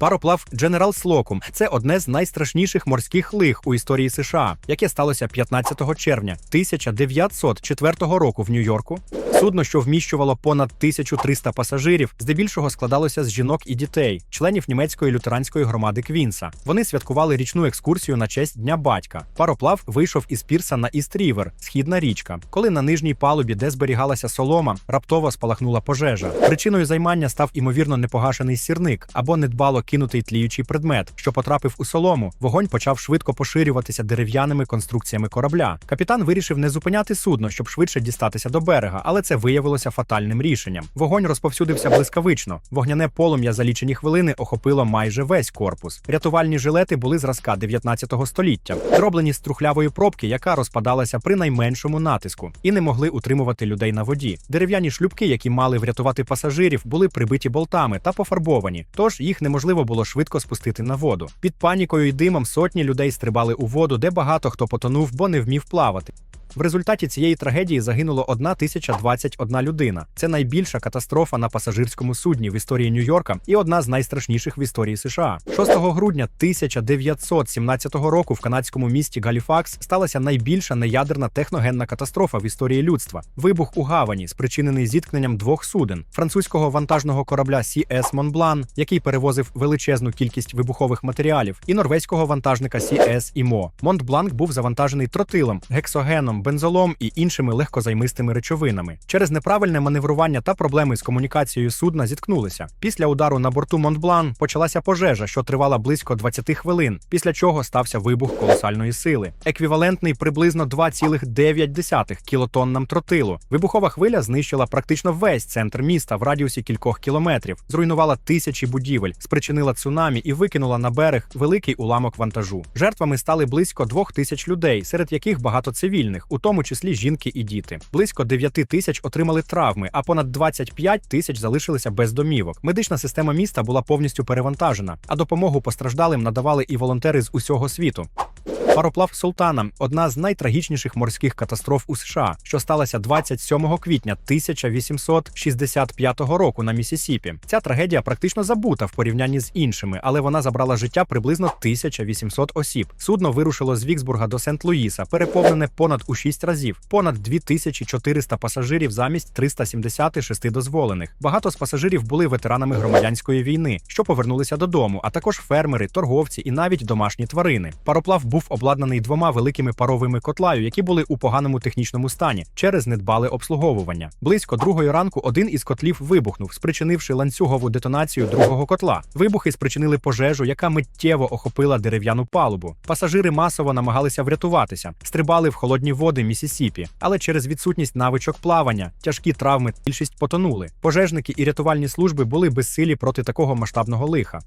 Пароплав Дженерал Слокум це одне з найстрашніших морських лих у історії США, яке сталося 15 червня 1904 року в Нью-Йорку. Судно, що вміщувало понад 1300 пасажирів, здебільшого складалося з жінок і дітей, членів німецької лютеранської громади Квінса. Вони святкували річну екскурсію на честь Дня батька. Пароплав вийшов із пірса на Іст-Рівер, східна річка, коли на нижній палубі, де зберігалася солома, раптово спалахнула пожежа. Причиною займання став імовірно непогашений сірник або недбало кинутий тліючий предмет, що потрапив у солому. Вогонь почав швидко поширюватися дерев'яними конструкціями корабля. Капітан вирішив не зупиняти судно, щоб швидше дістатися до берега, але це виявилося фатальним рішенням. Вогонь розповсюдився блискавично. Вогняне полум'я за лічені хвилини охопило майже весь корпус. Рятувальні жилети були зразка 19 століття, зроблені з трухлявої пробки, яка розпадалася при найменшому натиску, і не могли утримувати людей на воді. Дерев'яні шлюбки, які мали врятувати пасажирів, були прибиті болтами та пофарбовані, тож їх неможливо було швидко спустити на воду. Під панікою і димом сотні людей стрибали у воду, де багато хто потонув, бо не вмів плавати. В результаті цієї трагедії загинуло 1021 людина. Це найбільша катастрофа на пасажирському судні в історії Нью-Йорка і одна з найстрашніших в історії США. 6 грудня 1917 року в канадському місті Галіфакс сталася найбільша неядерна техногенна катастрофа в історії людства. Вибух у гавані, спричинений зіткненням двох суден французького вантажного корабля CS Монблан, який перевозив величезну кількість вибухових матеріалів, і норвезького вантажника CS Імо. Монтбланк був завантажений тротилом, гексогеном, бензолом і іншими легкозаймистими речовинами. Через неправильне маневрування та проблеми з комунікацією судна зіткнулися. Після удару на борту Монтблан почалася пожежа, що тривала близько 20 хвилин, після чого стався вибух колосальної сили, еквівалентний приблизно 2,9 кілотоннам тротилу. Вибухова хвиля знищила практично весь центр міста в радіусі кількох кілометрів, зруйнувала тисячі будівель, спричинила цунамі і викинула на берег великий уламок вантажу. Жертвами стали близько двох тисяч людей, серед яких багато цивільних, у тому числі жінки і діти. Близько 9 тисяч отримали травми, а понад 25 тисяч залишилися без домівок. Медична система міста була повністю перевантажена, а допомогу постраждалим надавали і волонтери з усього світу. Пароплав Султана одна з найтрагічніших морських катастроф у США, що сталася 27 квітня 1865 року на Місісіпі. Ця трагедія практично забута в порівнянні з іншими, але вона забрала життя приблизно 1800 осіб. Судно вирушило з Віксбурга до Сент-Луїса, переповнене понад у 6 разів, понад 2400 пасажирів замість 376 дозволених. Багато з пасажирів були ветеранами громадянської війни, що повернулися додому, а також фермери, торговці і навіть домашні тварини. Пароплав був обладнаний двома великими паровими котлаю, які були у поганому технічному стані через недбале обслуговування. Близько другої ранку один із котлів вибухнув, спричинивши ланцюгову детонацію другого котла. Вибухи спричинили пожежу, яка миттєво охопила дерев'яну палубу. Пасажири масово намагалися врятуватися, стрибали в холодні води Місісіпі, але через відсутність навичок плавання, тяжкі травми більшість потонули. Пожежники і рятувальні служби були безсилі проти такого масштабного лиха.